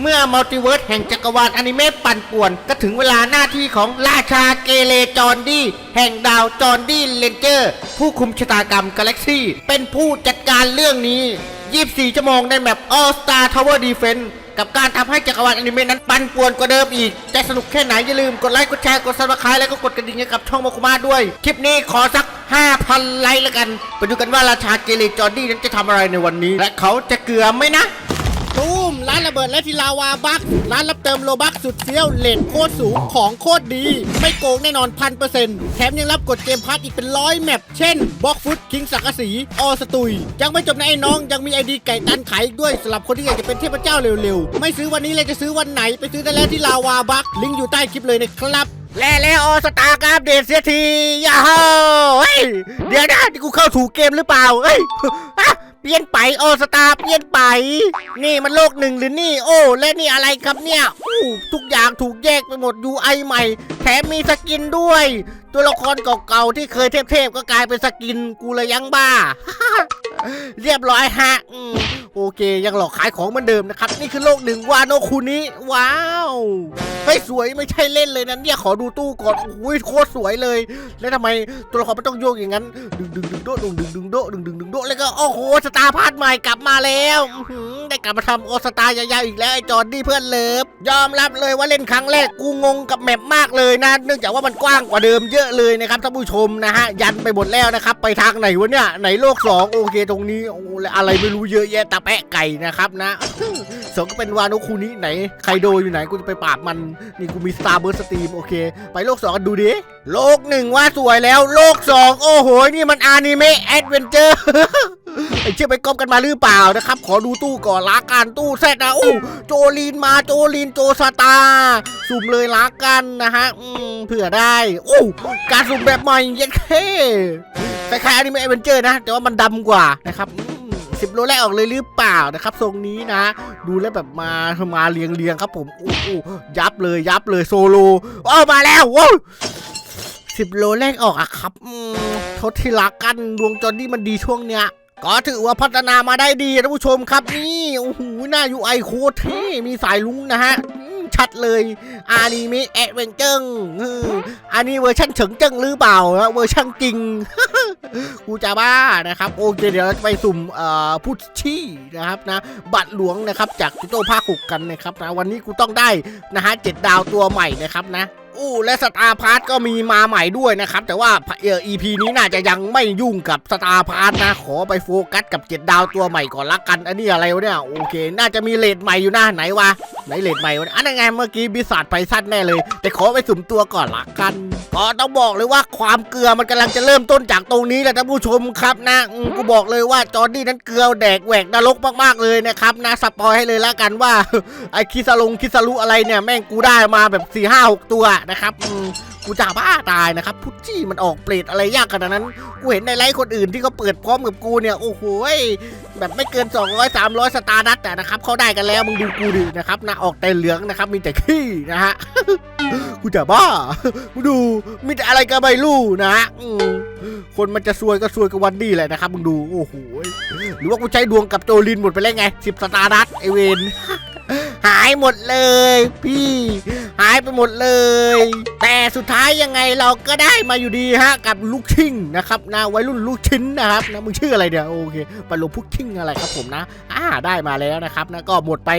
เมื่อมัลติเวิร์สแห่งจักรวาลอนิเมะปั่นป่วน ก็ถึงเวลาหน้าที่ของราชาเกเรจอร์ดี้ แห่งดาวจอร์ดี้เลนเจอร์ ผู้คุมชะตากรรมกาแล็กซี่ เป็นผู้จัดการเรื่องนี้ 24 ชั่วโมงในแมป All Star Tower Defense กับการทำให้จักรวาลอนิเมะนั้นปั่นป่วนกว่าเดิมอีก จะสนุกแค่ไหนอย่าลืมกดไลค์ กดแชร์ กดซับสไครต์แล้วก็กดกระดิ่งให้กับช่องโมคุมาด้วย คลิปนี้ขอสัก 5,000 ไลค์แล้วกัน ไปดูกันว่าราชาเกเรจอร์ดี้นั้นจะทำอะไรในวันนี้ และเขาจะเกลือไหมนะ ร้านระเบิดและทีลาวาบักร้านรับเติมโลบักสุดเฟี้ยวเลทโคตรสูงของโคตรดี ไม่โกงแน่นอนพันเปอร์เซ็นต์แถมยังรับกดเกมพัทอีกเป็นร้อยแมปเช่นบล็อกฟุตคิงสักกะสีออสตุย ยังไม่จบนะไอ้น้องยังมีไอดีไก่ตันขายอีกด้วยสำหรับคนที่อยากจะเป็นเทพเจ้าเร็วๆ ไม่ซื้อวันนี้เลยจะซื้อวันไหนไปซื้อได้แล้วที่ลาวาบักลิงก์อยู่ใต้คลิปเลยนะครับและแล้วออสตาร์กอัปเดตเสียทีย่าเฮ้ยเดี๋ยวนะที่กูเข้าถูกเกมหรือเปล่าเฮ้ย เปลี่ยนไปโอสตาร์เปลี่ยนไป นี่มันโลกหนึ่งหรือนี่ โอ้ และนี่อะไรครับเนี่ยอู้ทุกอย่างถูกแยกไปหมด UI ใหม่ แถมมีสกินด้วย ตัวละครเก่าๆที่เคยเทพๆก็กลายเป็นสกินกูเลยยังบ้า เรียบร้อยฮะ โอเค ยังหลอกขายของเหมือนเดิมนะครับ นี่คือโลกหนึ่งวาโนคุนิว้าวเฮ้ยสวยไม่ใช่เล่นเลยนะเนี่ยขอดูตู้ก่อนโอ้ยโคตรสวยเลย แล้วทำไมตัวละครไมันต้องโยกอย่างนั้น ดึงดึงดึงโดดึงดึงดึงโดดึงดึงดึงโดแล้วก็โอ้โหสตาร์พาร์ทใหม่กลับมาแล้วได้กลับมาทำโอสตาร์ยาวๆอีกแล้วไอ้จอร์ดี้เพื่อนเลิฟยอมรับเลยว่าเล่นครั้งแรกกูงงกับแมปมากเลยนะ เนื่องจากว่ามันกว้างกว่าเดิมเยอะเลยนะครับท่านผู้ชมนะฮะยันไปหมดแล้วนะครับไปทางไหนวะเนี่ยไหนโลกสองโอเคตรงนี้โอ้และอะไรไม่รู้เยอะแยะตาแปะไก่นะครับนะสองก็เป็นวาโนคุนี้ไหนไครโดอยู่ไหนกูจะไปปราบมันนี่กูมีสตาร์เบิร์สตรีมโอเค ไปโลกสองกันดูดิโลกหนึ่งว่าสวยแล้ว โลกสองโอ้โห นี่มันอนิเมะแอดเวนเจอร์ไอเชื่อไปก๊อปกันมาหรือเปล่านะครับ ขอดูตู้ก่อนลาการตู้แซดนะอู้โจลีนมาโจลีนโจสตาร์สุ่มเลยลากันนะฮะเผื่อได้โอ้การสุ่มแบบใหม่เย็นเท่คล้ายๆอนิเมะแอดเวนเจอร์นะ แต่ว่ามันดำกว่านะครับ สิบโลแรกออกเลยหรือเปล่านะครับทรงนี้นะ ดูแล้วแบบมามาเรียงเรียงครับผมอู้อู้ยับเลยยับเลยโซโลอ้าวมาแล้วว้าวสิบโลแรกออกอะครับทศที่รักกันดวงจอนี่มันดีช่วงเนี้ยก็ถือว่าพัฒนามาได้ดีท่านผู้ชมครับนี่โอ้โหหน้า UI โคตรเท่มีสายลุงนะฮะ ชัดเลยอานิเมะแอดเวนเจอร์อันนี้เวอร์ชันเฉิงเจิ้งหรือเปล่าเวอร์ชันจริงกูจะบ้านะครับ โอเคเดี๋ยวเราจะไปสุ่มเอ่อพุชชี่นะครับนะ บัตรหลวงนะครับจากจุโต้ภาคหกกันนะครับนะวันนี้กูต้องได้นะฮะเจ็ดดาวตัวใหม่นะครับนะ อู้และสตาร์พาร์ทก็มีมาใหม่ด้วยนะครับ แต่ว่าเอ่อ EP นี้น่าจะยังไม่ยุ่งกับสตาร์พาร์ทนะ ขอไปโฟกัสกับเจ็ดดาวตัวใหม่ก่อนละกัน อันนี้อะไรวะเนี่ย โอเค น่าจะมีเลดใหม่อยู่หน้าไหนวะ ไหนเลดใหม่วะอันนั้นไงเมื่อกี้บิสัทไปสั้นแน่เลย แต่ขอไปสุ่มตัวก่อนละกันก็ต้องบอกเลยว่าความเกลือมันกำลังจะเริ่มต้นจากตรงนี้แหละท่านผู้ชมครับนะกูบอกเลยว่าจอร์ดี้นั้นเกลือแดกแหวกนรกมากๆเลยนะครับนะสปอยให้เลยละกันว่าไอ้คิสลงคิสลุอะไรเนี่ยแม่งกูได้มาแบบ4ี่ห้าหกตัวนะครับอืมกูจะบ้าตายนะครับ พุชชี่มันออกเปรตอะไรยากขนาดนั้น กูเห็นในไลฟ์คนอื่นที่เขาเปิดพร้อมกับกูเนี่ย โอ้โหยแบบไม่เกิน 200 300 สตาร์ดัตแต่นะครับเขาได้กันแล้วมึงดูกูดินะครับนะออกแต่เหลืองนะครับ มีแต่ขี้นะฮะ กูจะบ้ามึงดูมีแต่อะไรก็ไม่รู้นะฮะอืมคนมันจะซวยก็ซวยกับวันดี้แหละนะครับมึงดูโอ้โหยหรือว่ากูใช้ดวงกับโจลินหมดไปแล้วไงสิบสตาร์ดัตไอเวน หายหมดเลย พี่ หายไปหมดเลย แต่สุดท้ายยังไงเราก็ได้มาอยู่ดีฮะกับลูกชิงนะครับนะวัยรุ่นลูกชิ้นนะครับนะมึงชื่ออะไรเดี๋ยวโอเคปลงพุกชิ้งอะไรครับผมนะอ่าได้มาแล้วนะครับนะก็หมดไป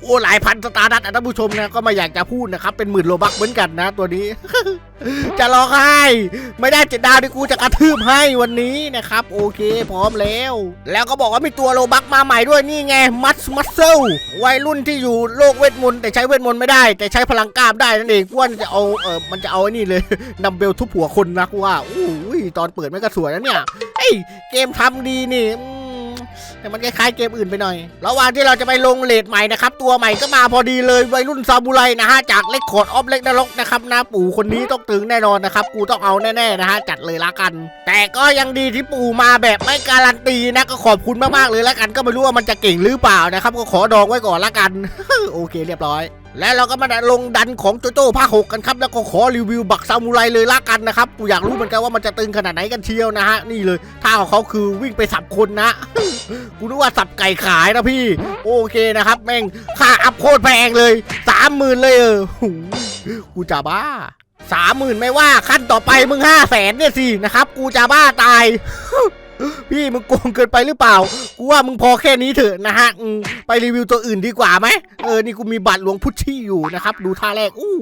โอ้หลายพันสตาร์ดัตท่านผู้ชมนะก็ไมาอยากจะพูดนะครับเป็นหมื่นโลบักเหมือนกันนะ ตัวนี้ จะร้องไห้ไม่ได้เจ็ดดาวที่กูจะกระทืบให้วันนี้นะครับ โอเค พร้อมแล้ว แล้วก็บอกว่ามีตัวโลบักมาใหม่ด้วยนี่ไงมัสมัสเซลวัยรุ่นที่อยู่โลกเวทมนต์แต่ใช้เวทมนต์ไม่ได้ แต่ใช้พลังกล้ามได้นั่นเองว่าจะเอาเออมันจะเอาไอ้นี่เลย นำเบลทุบหัวคนนะกูว่าอู้ยตอนเปิดไม่ก็สวยนะเนี่ยเอ้ยเกมทำดีนี่ แต่มันคล้ายๆเกมอื่นไปหน่อย ระหว่างที่เราจะไปลงเลดใหม่นะครับ ตัวใหม่ก็มาพอดีเลยวัยรุ่นซาบูไรนะฮะ จากเล็กขอดออฟเล็กนรกนะครับนะปู่คนนี้ต้องตึงแน่นอนนะครับ กูต้องเอาแน่ๆนะฮะ จัดเลยละกัน แต่ก็ยังดีที่ปู่มาแบบไม่การันตีนะก็ขอบคุณมากๆเลยละกัน ก็ไม่รู้ว่ามันจะเก่งหรือเปล่านะครับ ก็ขอดองไว้ก่อนละกัน โอเคเรียบร้อย และเราก็มาลงดันของโจโจ้ภาคหกกันครับ แล้วก็ขอรีวิวบักซามูไรเลยละกันนะครับกูอยากรู้เหมือนกันว่ามันจะตึงขนาดไหนกันเชียวนะฮะ นี่เลยท่าของเขาคือวิ่งไปสับคนนะ กูนึกว่าสับไก่ขายนะพี่ โอเคนะครับ แม่งค่าอัพโคตรแพงเลยสามหมื่นเลยเออหูกูจะบ้าสามหมื่นไม่ว่าขั้นต่อไปมึงห้าแสนเนี่ยสินะครับ กูจะบ้าตาย พี่มึงโกงเกินไปหรือเปล่า กูว่ามึงพอแค่นี้เถอะนะฮะไปรีวิวตัวอื่นดีกว่าไหมเออนี่กูมีบัตรหลวงพุชชี่อยู่นะครับ ดูท่าแรกอู้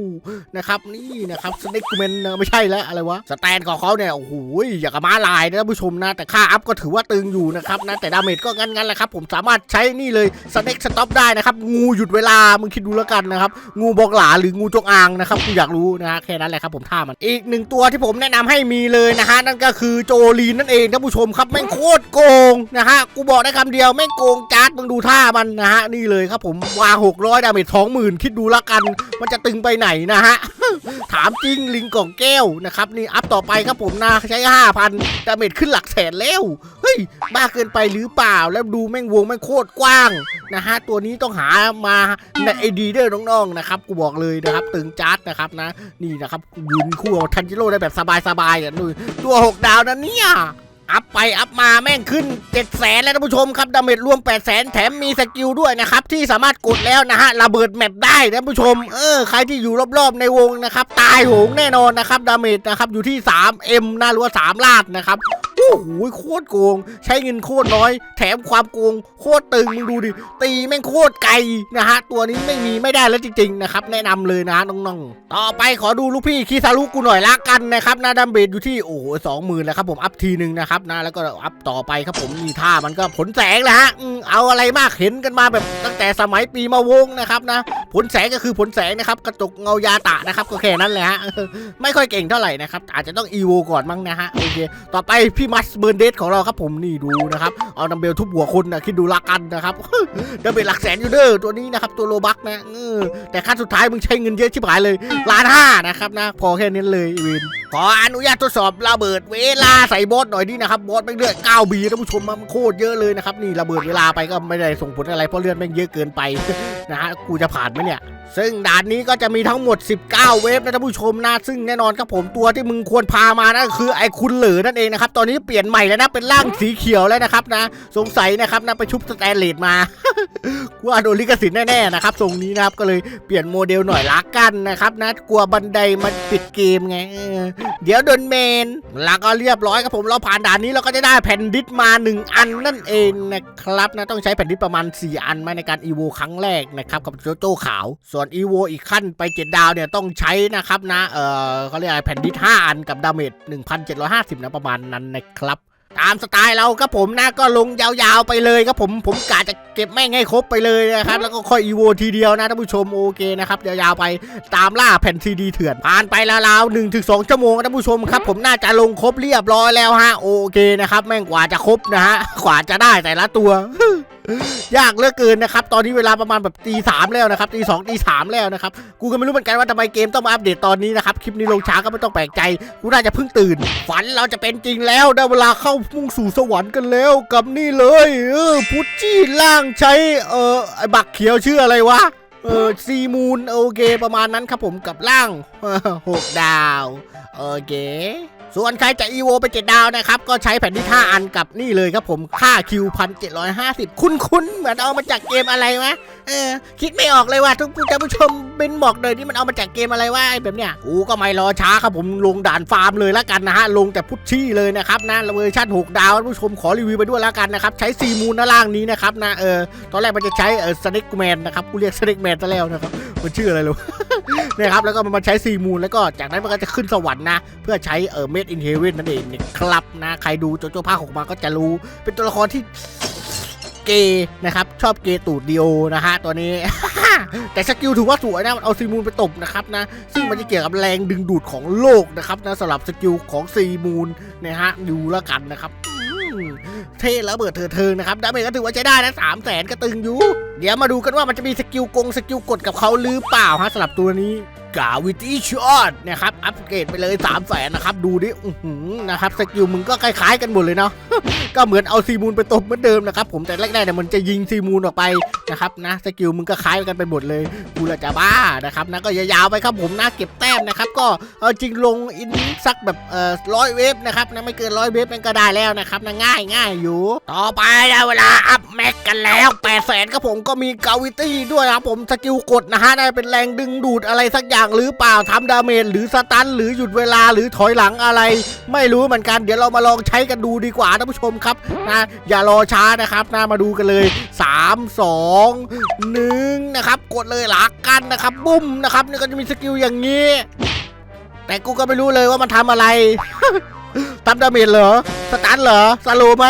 นะครับนี่นะครับสเน็กเมนไม่ใช่แล้วอะไรวะสแตนของเขาเนี่ยโอ้โหอยากกับม้าลายนะท่านผู้ชมนะแต่ค่าอัพก็ถือว่าตึงอยู่นะครับนะแต่ดาเมจก็งั้นๆแหละครับ ผมสามารถใช้นี่เลยสเน็กสต็อปได้นะครับ งูหยุดเวลามึงคิดดูแล้วกันนะครับงูบอกหลาหรืองูจงอางนะครับกูอยากรู้นะฮะแค่นั้นแหละครับผมท่ามันอีกหนึ่งตัวที่ผมแนะนำให้มีเลยนะฮะนั่นก็คือโจลีนนั่นเองท่านผู้ชมครับแม่งโคคตรโกงนะฮะ กูบอกได้คำเดียวแม่งโกงจัดมึงดูท่ามันนะฮะ นี่เลยครับผมวาง600 ดาเมจ20,000คิดดูล้วกัน มันจะตึงไปไหนนะฮะ ถามจริงลิงกล่องแก้วนะครับ นี่อัพต่อไปครับผมนะใช้ 5,000 ดาเมจขึ้นหลักแสนแล้ว เฮ้ย บ้าเกินไปหรือเปล่าแล้วดูแม่งวงแม่งโคตรกว้างนะฮะ ตัวนี้ต้องหามาในไอดีเด้อน้องๆนะครับกูบอกเลยนะครับตึงจัดนะครับนะ นี่นะครับยืนคู่กับทันจิโร่ได้แบบสบายๆอะนู่นตัว 6 ดาวนะเนี่ย อัพไปอัพมาแม่งขึ้น7 0 0แสนแล้วท่านผู้ชมครับดาเมจรวม8ปดแสนแถมมีสกิลด้วยนะครับ ที่สามารถกดแล้วนะฮะระเบิดแมปได้ท่านผู้ชม เออใครที่อยู่รอบๆในวงนะครับ ตายโหงแน่นอนนะครับดาเมจนะครับอยู่ที่ 3M นะหรือว่า3ลาดนะครับ โอ้โหโคตรโกง ใช้เงินโคตรน้อย แถมความโกงโคตรตึงมึงดูดิ ตีแม่งโคตรไกลนะฮะ ตัวนี้ไม่มีไม่ได้แล้วจริง ๆ นะครับ แนะนำเลยนะน้องๆ ต่อไปขอดูลูกพี่คีซารุกูหน่อยละกันนะครับนะดัมเบลอยู่ที่โอ้โหสองหมื่นแล้วครับผมอัพทีหนึ่งนะครับนะแล้วก็อัพต่อไปครับผมนี่ท่ามันก็ผลแสงแหละฮะเอาอะไรมากเห็นกันมาแบบตั้งแต่สมัยปีมาวงนะครับนะ ผลแสงก็คือผลแสงนะครับ กระจกเงายาตะนะครับ ก็แค่นั้นแหละฮะ ไม่ค่อยเก่งเท่าไหร่นะครับ อาจจะต้องอีโวก่อนมั้งนะฮะ โอเค ต่อไปพี่มัสเบิร์นเดสของเราครับผมนี่ดูนะครับ เอาดัมเบลทุบหัวคนนะคิดดูละกันนะครับดัมเบลหลักแสนอยู่เด้อตัวนี้นะครับ ตัวโลบักนะเออแต่ขั้นสุดท้ายมึงใช้เงินเยอะชิบหายเลยล้านห้านะครับนะ พอแค่นี้เลยวิน ขออนุญาตทดสอบระเบิดเวลาใส่บอสหน่อยดินะครับ บอสแม่งเลือด9บีท่านผู้ชมมันโคตรเยอะเลยนะครับนี่ระเบิดเวลาไปก็ไม่ได้ส่งผลอะไรเพราะเลือดแม่งเยอะเกินไปนะฮะกูจะผ่านมเนี่ย ซึ่งด่านนี้ก็จะมีทั้งหมด 19 เวฟนะท่านผู้ชมนะซึ่งแน่นอนครับผมตัวที่มึงควรพามานะคือไอ้คุณเหลือนั่นเองนะครับ ตอนนี้เปลี่ยนใหม่แล้วนะเป็นร่างสีเขียวแล้วนะครับนะ สงสัยนะครับนะไปชุบสแตนเลสมากลัวโดนลิขสิทธิ์แน่ๆนะครับทรงนี้นะครับก็เลยเปลี่ยนโมเดลหน่อยละกันนะครับนะกลัวบันไดมันปิดเกมไงเออเดี๋ยวโดนเมนแล้วก็เรียบร้อยครับผมเราผ่านด่านนี้เราก็จะได้แผ่นดิสมา 1 อันนั่นเองนะครับนะต้องใช้แผ่นดิสประมาณ 4 อันมาในการอีโวครั้งแรกนะครับกับโจโจ้ขาว ส่วนอีโวอีกขั้นไป 7 ดาวเนี่ยต้องใช้นะครับนะ เออเขาเรียกอะไรแผ่นดิส5อันกับดาเมจ1,750 นะประมาณนั้นนะครับตามสไตล์เราครับผมนะก็ลงยาวๆไปเลยครับผมผมกะจะเก็บแม่งให้ครบไปเลยนะครับ แล้วก็ค่อยอีโวทีเดียวนะท่านผู้ชมโอเคนะครับยาวๆไปตามล่าแผ่นซีดีเถื่อนผ่านไปแล้วราวๆหนึ่งถึงสองชั่วโมงนะท่านผู้ชมครับ ผมน่าจะลงครบเรียบร้อยแล้วฮะโอเคนะครับ แม่งกว่าจะครบนะฮะกว่าจะได้แต่ละตัว ยากเหลือเกินนะครับ ตอนนี้เวลาประมาณแบบตีสามแล้วนะครับตีสองตีสามแล้วนะครับ กูก็ไม่รู้เหมือนกันว่าทำไมเกมต้องมาอัปเดตตอนนี้นะครับ คลิปนี้ลงช้าก็ไม่ต้องแปลกใจ กูน่าจะเพิ่งตื่น ฝันเราจะเป็นจริงแล้ว ได้เวลาเข้ามุ่งสู่สวรรค์กันแล้วกับนี่เลย เออพุชชี่ล่างใช้ เออไอ้บักเขียวชื่ออะไรวะ เออซีมูนโอเคประมาณนั้นครับผมกับล่างหกดาว โอเค ส่วนใครจะอีโวไปเจ็ดดาวนะครับ ก็ใช้แผ่นที่5อันกับนี่เลยครับผมค่าคิวพันเจ็ดร้อยห้าสิบคุ้นๆ เหมือนเอามาจากเกมอะไรวะเออคิดไม่ออกเลยว่าทุกท่านผู้ชมเป็นบอกเลยที่มันเอามาจากเกมอะไรวะไอแบบเนี้ยกูก็ไม่รอช้าครับผมลงด่านฟาร์มเลยละกันนะฮะลงแต่พุชชี่เลยนะครับนะเวอร์ชัน6ดาวท่านผู้ชมขอรีวิวไปด้วยละกันนะครับใช้ซีมูนนะล่างนี้นะครับนะเออตอนแรกมันจะใช้เออสเน็กแมนนะครับกูเรียกสเน็กแมนซะแล้วนะครับมันชื่ออะไรลูกนะครับแล้วก็มันมาใช้ซีมูนแล้วก็จากนั้นมันก็จะขึ้นสวรรค์นะ เพื่อใช้เออเมดอินเฮเวนนั่นเองนะครับนะใครดูโจโจ้ภาคหกมาก็จะรู้ เป็นตัวละครที่เกย์นะครับ ชอบเกย์ตูดเดียวนะฮะตัวนี้แต่สกิลถือว่าสวยนะมันเอาซีมูนไปตบนะครับนะ ซึ่งมันจะเกี่ยวกับแรงดึงดูดของโลกนะครับนะสำหรับสกิลของซีมูนนะฮะดูแล้วกันนะครับ เท่แล้วเบิดเถิดเทิงนะครับดาเมจก็ถือว่าใช้ได้นะสามแสนก็ตึงอยู่ เดี๋ยวมาดูกันว่ามันจะมีสกิลกงสกิลกดกับเขาหรือเปล่าฮะสำหรับตัวนี้ กาวิตี้ช็อตนะครับ อัปเกรดไปเลย3 0 0แสนนะครับ ดูดิอืนะครับสกิลมึงก็คล้ายๆกันหมดเลยเนาะก็เหมือนเอาซีมูนไปตบเหมือนเดิมนะครับ ผมแต่แรกๆเนี่ยมันจะยิงซีมูนออกไปนะครับนะสกิลมึงก็คล้ายกันไปหมดเลยกูละจะบ้านะครับนะก็ยาวๆไปครับผมนะเก็บแต้มนะครับ ก็เอาจริงลงอินสักแบบเอ่อร้อยเวฟนะครับนะไม่เกินร้อยเวฟมันก็ได้แล้วนะครับนะง่ายง่ายอยู่ ต่อไปได้เวลาอัพแม็กกันแล้ว8 0 0แสนครับผมก็มีกาวิตี้ด้วยครับผมสกิลกดนะฮะได้เป็นแรงดึงดูดอะไรสักอย่างหรือเปล่าทำดาเมจหรือสตันหรือหยุดเวลาหรือถอยหลังอะไร ไม่รู้เหมือนกันเดี๋ยวเรามาลองใช้กันดูดีกว่าท่านผู้ชมครับนะอย่ารอช้านะครับนะมาดูกันเลย 3 2 1นะครับกดเลยหลักกันนะครับบุ้มนะครับนี่ก็จะมีสกิลอย่างนี้ แต่กูก็ไม่รู้เลยว่ามันทำอะไรทำดาเมจเหรอสตันเหรอสโลว์ไหม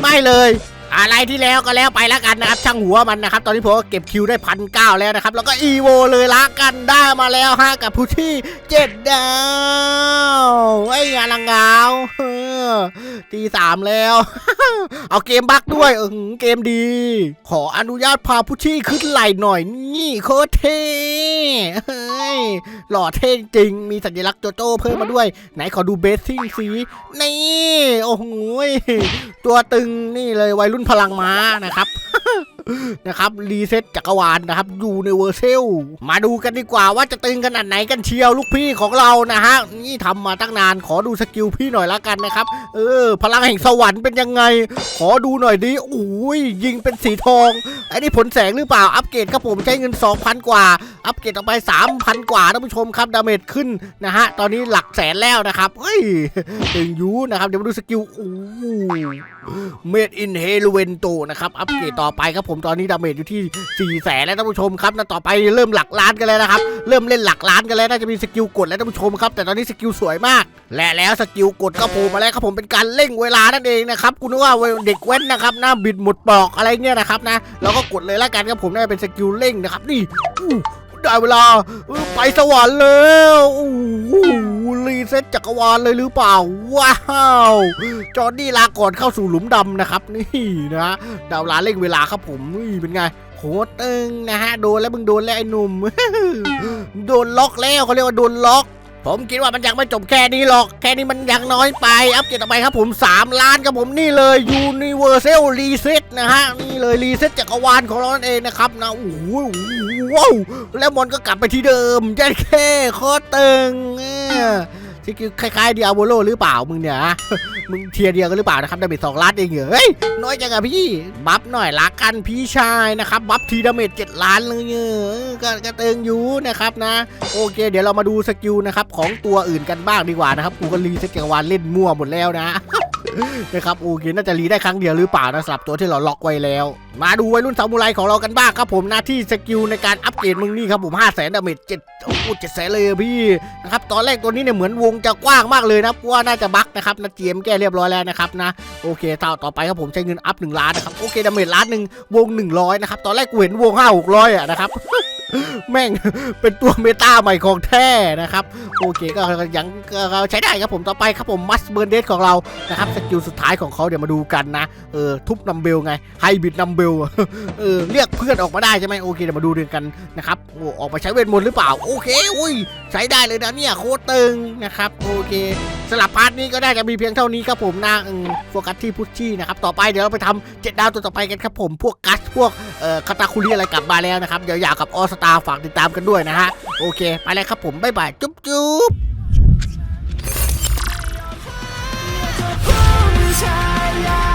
ไม่เลย อะไรที่แล้วก็แล้วไปแล้วกันนะครับช่างหัวมันนะครับ ตอนนี้ผมก็เก็บคิวได้พันเก้าแล้วนะครับ แล้วก็อีโวเลยละกันได้มาแล้วฮะกับผู้ที่เจ็ดดาวไอ้ยาลังงาเตีสามแล้ว เอาเกมบักด้วยเออเกมดี ขออนุญาตพาผู้ชี่ขึ้นไหลหน่อย นี่โคตรเท่เฮ้ยหล่อเท่จริง มีสัญลักษณ์โจโจ้เพิ่มมาด้วย ไหนขอดูเบสซิ่งสีนี่ โอ้โหตัวตึงนี่เลยวัยรุ่นพลังม้านะครับ นะครับรีเซ็ตจักรวาลนะครับยูในเวอร์เซลมาดูกันดีกว่าว่าจะตึงขนาดไหนกันเชียวลูกพี่ของเรานะฮะนี่ทำมาตั้งนานขอดูสกิลพี่หน่อยละกันนะครับ เออ พลังแห่งสวรรค์เป็นยังไง ขอดูหน่อยดิโอ้ยยิงเป็นสีทองไอ้นี่ผลแสงหรือเปล่าอัปเกรดครับผมใช้เงิน 2,000 กว่า อัปเกรดออกไป 3,000 กว่าท่านผู้ชมครับดาเมจขึ้นนะฮะตอนนี้หลักแสนแล้วนะครับเฮ้ยตึงยูนะครับเดี๋ยวมาดูสกิลโอ้เมดอินเฮลเวนโตนะครับอัปเกรดต่อไปครับผมตอนนี้ดาเมจอยู่ที่4แสนแล้วท่านผู้ชมครับนะต่อไปเริ่มหลักล้านกันแล้วนะครับ เริ่มเล่นหลักล้านกันแล้วน่าจะมีสกิลกดแล้วท่านผู้ชมครับ แต่ตอนนี้สกิลสวยมาก และแล้วสกิลกดก็โผล่มาแล้วครับผมเป็นการเร่งเวลานั่นเองนะครับคุณว่าเด็กแว้นนะครับหน้าบิดหมดปอกอะไรเงี้ยนะครับนะเราก็กดเลยละกันครับผมน่าจะเป็นสกิลเร่งนะครับนี่ได้เวลาไปสวรรค์แล้ว รีเซ็ตจักรวาลเลยหรือเปล่า ว้าว จอร์ดี้ลาก่อนเข้าสู่หลุมดำนะครับ นี่นะดาวลาเร่งเวลาครับผมนี่เป็นไงโหตึงนะฮะ โดนแล้วมึงโดนแล้วไอ้หนุ่ม โดนล็อกแล้วเขาเรียกว่าโดนล็อก ผมคิดว่ามันยังไม่จบแค่นี้หรอก แค่นี้มันยังน้อยไป อัปเกรดต่อไปครับผม 3 ล้านครับผมนี่เลย Universal Reset นะฮะ นี่เลย Reset จักรวาลของเรานั่นเองนะครับนะ โอ้โหว้าวแล้วมอนก็กลับไปที่เดิมแค่แค่โคตรตึง ที่คือคล้ายๆเดียโบโลหรือเปล่ามึงเนี่ยมึงเทียเดียวกันหรือเปล่านะครับดาเมจสองล้านเองเหรอเฮ้ยน้อยจังอะพี่บัฟหน่อยละกันพี่ชายนะครับบัฟทีดาเมจเจ็ดล้านเลยเออก็ก็เติงอยู่นะครับนะ โอเค เดี๋ยวเรามาดูสกิลนะครับของตัวอื่นกันบ้างดีกว่านะครับกูก็รีสกิลวานเล่นมั่วหมดแล้วนะ นะครับโอเคน่าจะรีได้ครั้งเดียวหรือเปล่านะสำหรับตัวที่เราล็อกไว้แล้ว มาดูวัยรุ่นซามูไรของเรากันบ้างครับผมหน้าที่สกิลในการอัปเกรดมึงนี่ครับผม5 0 0แสนดาเมจเจ็ดโอ้เจ็ดแสนเลยพี่นะครับตอนแรกตัวนี้เนี่ยเหมือนวงจะกว้างมากเลยนะเพราะว่าน่าจะบั๊กนะครับนะเจียมแก้เรียบร้อยแล้วนะครับนะโอเคต่อต่อไปครับผมใช้เงินอัพ1ล้านนะครับโอเคดาเมจล้านหนึ่งวง100นะครับตอนแรกกูเห็นวง5 600อะนะครับ แม่งเป็นตัวเมตาใหม่ของแท้นะครับ โอเคก็ยังก็ใช้ได้ครับผมต่อไปครับผมมัสเบิร์นเดของเรานะครับสกิลสุดท้ายของเขาเดี๋ยวมาดูกันนะเออทุบนัมเบลไงไฮบิดนัมเบลเออเรียกเพื่อนออกมาได้ใช่ไหมโอเคเดี๋ยวมาดูเรื่องกันนะครับโอ้ออกมาใช้เวทมนต์หรือเปล่า โอเคอุ้ยใช้ได้เลยนะเนี่ยโคตรตึงนะครับโอเคสลับพาร์ทนี้ก็ได้จะมีเพียงเท่านี้ครับผมนะอืมโฟกัสที่พุชชี่นะครับต่อไปเดี๋ยวเราไปทำเจ็ดดาวตัวต่อไปกันครับผมพวกกัสพวกเอ่อคาตาคุริอะไรกลับมาแล้วนะครับเดี๋ยวอยาวกับออสตาฝากติดตามกันด้วยนะฮะโอเค ไปเลยครับผมบ๊ายบายจุ๊บจุ๊บชาย